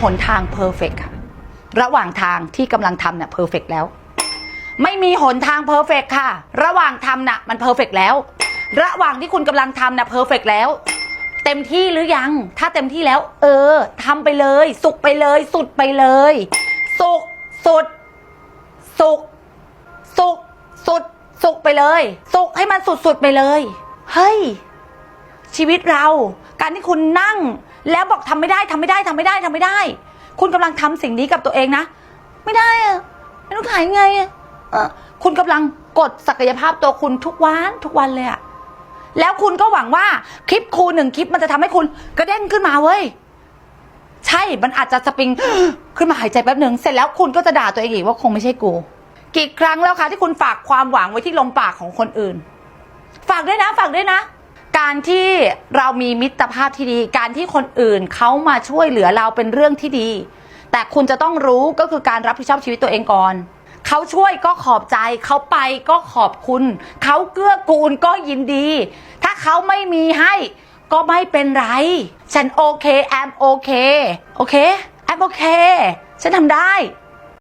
หนทางเพอร์เฟกค่ะ ระหว่างทางที่กำลังทำเนี่ยเพอร์เฟกแล้ว ไม่มีหนทางเพอร์เฟกค่ะ ระหว่างทำน่ะมันเพอร์เฟกแล้ว ระหว่างที่คุณกำลังทำน่ะเพอร์เฟกแล้ว เต็มที่หรือยัง ถ้าเต็มที่แล้ว เออทำไปเลย สุกไปเลย สุดไปเลย สุกสุด สุกสุกสุด สุกไปเลย สุกให้มันสุดสุดๆไปเลย เฮ้ยชีวิตเรา การที่คุณนั่ง แล้วบอกทำไม่ได้ทำไม่ได้ทำไม่ได้ทำไม่ได้ คุณกำลังทำสิ่งนี้กับตัวเองนะ ไม่ได้อะไม่รู้ขายไงอะเออคุณกำลังกดศักยภาพตัวคุณทุกวันทุกวันเลยอะแล้วคุณก็หวังว่าคลิปครูหนึ่งคลิปมันจะทำให้คุณกระเด้งขึ้นมาเว้ยใช่ มันอาจจะสปริงขึ้นมาหายใจแป๊บหนึ่งเสร็จแล้วคุณก็จะด่าตัวเองอีกว่าคงไม่ใช่กู กี่ครั้งแล้วคะที่คุณฝากความหวังไว้ที่ลมปากของคนอื่น ฝากด้วยนะ ฝากด้วยนะ การที่เรามีมิตรภาพที่ดี การที่คนอื่นเขามาช่วยเหลือเราเป็นเรื่องที่ดี แต่คุณจะต้องรู้ก็คือการรับผิดชอบชีวิตตัวเองก่อนเขาช่วยก็ขอบใจ เขาไปก็ขอบคุณ เขาเกื้อกูลก็ยินดี ถ้าเขาไม่มีให้ก็ไม่เป็นไร ฉันโอเคแอมโอเค โอเคแอมโอเค ฉันทำได้